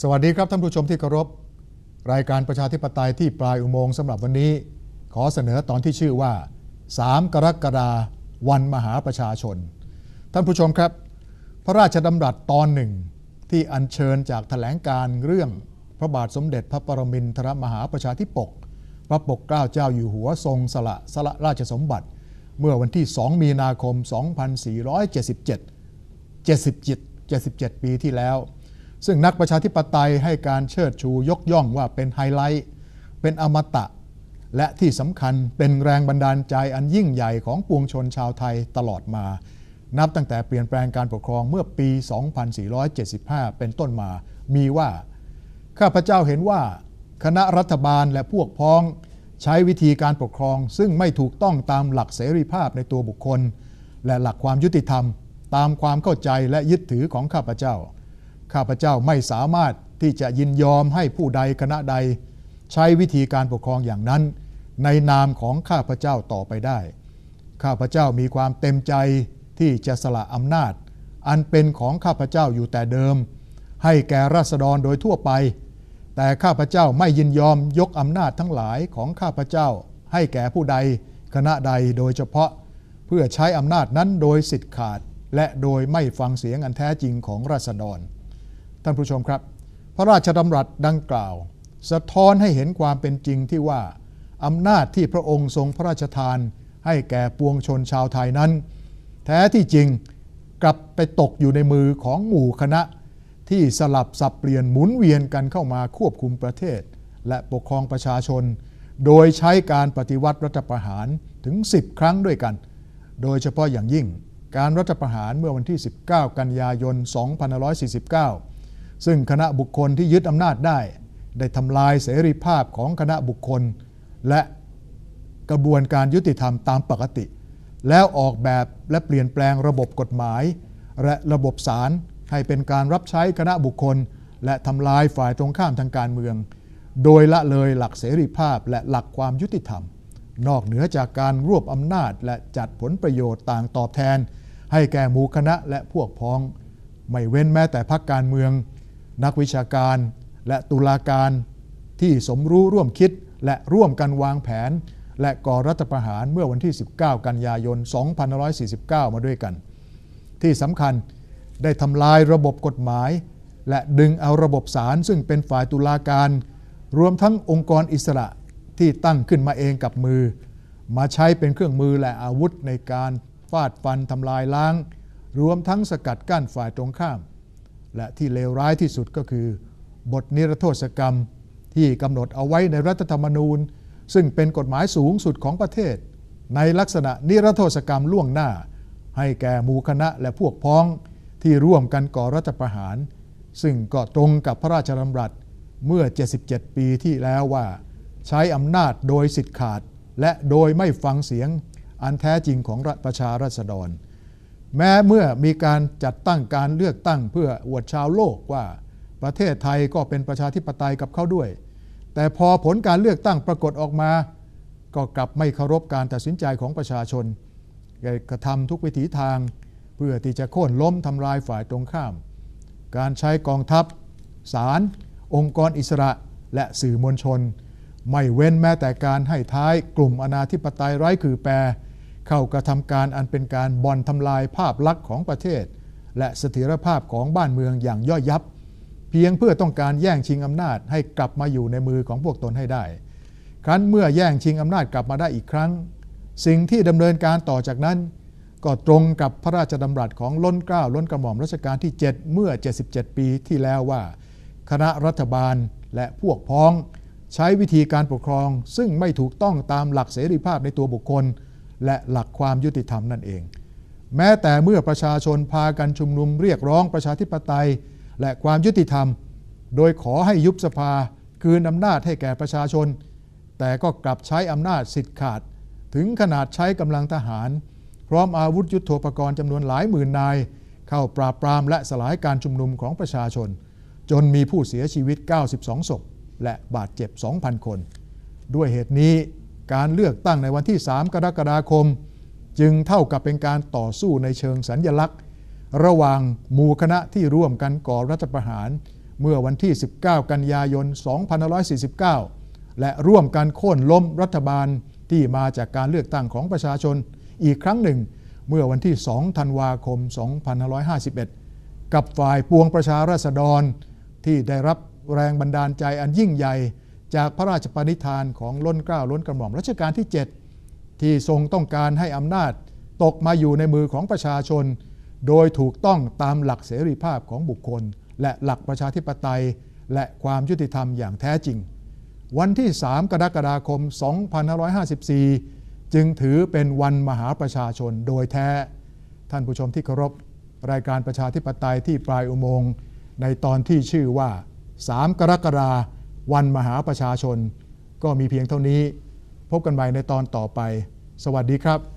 สวัสดีครับท่านผู้ชมที่เคารพ รายการประชาธิปไตยที่ปลายอุโมงค์สำหรับวันนี้ ขอเสนอตอนที่ชื่อว่า 3 กรกฎาวันมหาประชาชน ท่านผู้ชมครับ พระราชดำรัสตอนหนึ่งที่อัญเชิญจากถแถลงการเรื่องพระบาทสมเด็จพระปรมินทรมหาประชาธิปก พระปกเกล้าเจ้าอยู่หัวทรงสละสละราชสมบัติ เมื่อวันที่ 2 มีนาคม 2477 77 77 ปีที่แล้ว ซึ่งนักประชาธิปไตยให้การเชิดชูยกย่องว่าเป็นไฮไลท์ เป็นอมตะ และที่สำคัญเป็นแรงบันดาลใจอันยิ่งใหญ่ของปวงชนชาวไทยตลอดมา นับตั้งแต่เปลี่ยนแปลงการปกครองเมื่อปี 2475 เป็นต้นมา มีว่า ข้าพเจ้าเห็นว่า คณะรัฐบาลและพวกพ้อง ใช้วิธีการปกครอง ซึ่งไม่ถูกต้องตามหลักเสรีภาพในตัวบุคคล และหลักความยุติธรรม ตามความเข้าใจและยึดถือของข้าพเจ้า ข้าพเจ้าไม่สามารถที่จะยินยอมให้ผู้ใดคณะใด ใช้วิธีการปกครองอย่างนั้น ในนามของข้าพเจ้าต่อไปได้ ข้าพเจ้ามีความเต็มใจที่จะสละอำนาจ อันเป็นของข้าพเจ้าอยู่แต่เดิม ให้แก่ราษฎรโดยทั่วไป แต่ข้าพเจ้าไม่ยินยอมยกอำนาจทั้งหลายของข้าพเจ้า ให้แก่ผู้ใดคณะใดโดยเฉพาะ เพื่อใช้อำนาจนั้นโดยสิทธิ์ขาด และโดยไม่ฟังเสียงอันแท้จริงของราษฎร ท่านผู้ชมครับ พระราชดำรัสดังกล่าว สะท้อนให้เห็นความเป็นจริงที่ว่าอำนาจที่พระองค์ทรงพระราชทาน ให้แก่ปวงชนชาวไทยนั้น แท้ที่จริงกลับไปตกอยู่ในมือของหมู่คณะ ที่สลับสับเปลี่ยนหมุนเวียนกันเข้ามาควบคุมประเทศ และปกครองประชาชน โดยใช้การปฏิวัติรัฐประหารถึง 10 ครั้งด้วยกัน โดยเฉพาะอย่างยิ่งการรัฐประหารเมื่อวันที่ 19 กันยายน 2549 ซึ่งคณะบุคคลที่ยึดอำนาจได้ ได้ทำลายเสรีภาพของคณะบุคคล และกระบวนการยุติธรรมตามปกติ แล้วออกแบบและเปลี่ยนแปลงระบบกฎหมาย และระบบศาลให้เป็นการรับใช้คณะบุคคล และทำลายฝ่ายตรงข้ามทางการเมือง โดยละเลยหลักเสรีภาพและหลักความยุติธรรม นอกเหนือจากการรวบอำนาจและจัดผลประโยชน์ต่างตอบแทน ให้แก่หมู่คณะและพวกพ้อง ไม่เว้นแม้แต่พรรคการเมือง นักวิชาการ และตุลาการที่สมรู้ร่วมคิดและร่วมกันวางแผน และก่อรัฐประหารเมื่อวันที่ 19 กันยายน 2549 มาด้วยกัน ที่สำคัญได้ทำลายระบบกฎหมาย และดึงเอาระบบศาลซึ่งเป็นฝ่ายตุลาการ รวมทั้งองค์กรอิสระที่ตั้งขึ้นมาเองกับมือ มาใช้เป็นเครื่องมือและอาวุธในการฟาดฟันทำลายล้าง รวมทั้งสกัดกั้นฝ่ายตรงข้าม และที่เลวร้ายที่สุดก็คือ บทนิรโทษกรรมที่กำหนดเอาไว้ในรัฐธรรมนูญ ซึ่งเป็นกฎหมายสูงสุดของประเทศ ในลักษณะนิรโทษกรรมล่วงหน้า ให้แก่หมู่คณะและพวกพ้องที่ร่วมกันก่อรัฐประหาร ซึ่งก็ตรงกับพระราชดำรัสเมื่อ 77 ปีที่แล้วว่า ใช้อำนาจโดยสิทธิขาด และโดยไม่ฟังเสียงอันแท้จริงของประชาราษฎร แม้เมื่อมีการจัดตั้งการเลือกตั้งเพื่ออวดชาวโลกว่าประเทศไทยก็เป็นประชาธิปไตยกับเขาด้วย แต่พอผลการเลือกตั้งปรากฏออกมา ก็กลับไม่เคารพการตัดสินใจของประชาชนกระทำทุกวิถีทาง เพื่อที่จะโค่นล้มทำลายฝ่ายตรงข้าม การใช้กองทัพศาลองค์กรอิสระและสื่อมวลชน ไม่เว้นแม้แต่การให้ท้ายกลุ่มอนาธิปไตยไร้คือแปร เข้ากระทำการอันเป็นการบ่อนทำลายภาพลักษณ์ของประเทศ และเสถียรภาพของบ้านเมืองอย่างย่อยยับ เพียงเพื่อต้องการแย่งชิงอำนาจให้กลับมาอยู่ในมือของพวกตนให้ได้ ครั้นเมื่อแย่งชิงอำนาจกลับมาได้อีกครั้ง สิ่งที่ดำเนินการต่อจากนั้น ก็ตรงกับพระราชดำรัสของล้นเกล้าล้นกระหม่อมรัชกาลที่ 7 เมื่อ 77 ปีที่แล้วว่า คณะรัฐบาลและพวกพ้อง ใช้วิธีการปกครอง ซึ่งไม่ถูกต้องตามหลักเสรีภาพในตัวบุคคล และหลักความยุติธรรมนั่นเอง แม้แต่เมื่อประชาชนพากันชุมนุมเรียกร้องประชาธิปไตย และความยุติธรรม โดยขอให้ยุบสภาคืนอำนาจให้แก่ประชาชน แต่ก็กลับใช้อำนาจสิทธิ์ขาด ถึงขนาดใช้กำลังทหาร พร้อมอาวุธยุโทโธปกรณ์จำนวนหลายหมื่นนาย เข้าปราบปรามและสลายการชุมนุมของประชาชน จนมีผู้เสียชีวิต 92 ศพและบาดเจ็บ 2,000 คน ด้วยเหตุนี้ การเลือกตั้งในวันที่ 3 กรกฎาคม จึงเท่ากับเป็นการต่อสู้ในเชิงสัญญลักษณ์ ระหว่างหมู่คณะที่ร่วมกันก่อรัฐประหาร เมื่อวันที่ 19 กันยายน 2549 และร่วมกันโค่นล้มรัฐบาลที่มาจากการเลือกตั้งของประชาชน อีกครั้งหนึ่ง เมื่อวันที่ 2 ธันวาคม 2551 กับฝ่ายปวงประชาราษฎรที่ได้รับแรงบันดาลใจอันยิ่งใหญ่ จากพระราชปณิธานของล้นเกล้าล้นกระหม่อมรัชกาลที่ 7 ที่ทรงต้องการให้อำนาจตกมาอยู่ในมือของประชาชน โดยถูกต้องตามหลักเสรีภาพของบุคคล และหลักประชาธิปไตย และความยุติธรรมอย่างแท้จริง วันที่ 3 กรกฎาคม 2554 จึงถือเป็นวันมหาประชาชนโดยแท้ ท่านผู้ชมที่เคารพรายการประชาธิปไตยที่ปลายอุโมงค์ในตอนที่ชื่อว่า 3 กรกฎาคม วันมหาประชาชน ก็มีเพียงเท่านี้ พบกันใหม่ในตอนต่อไป สวัสดีครับ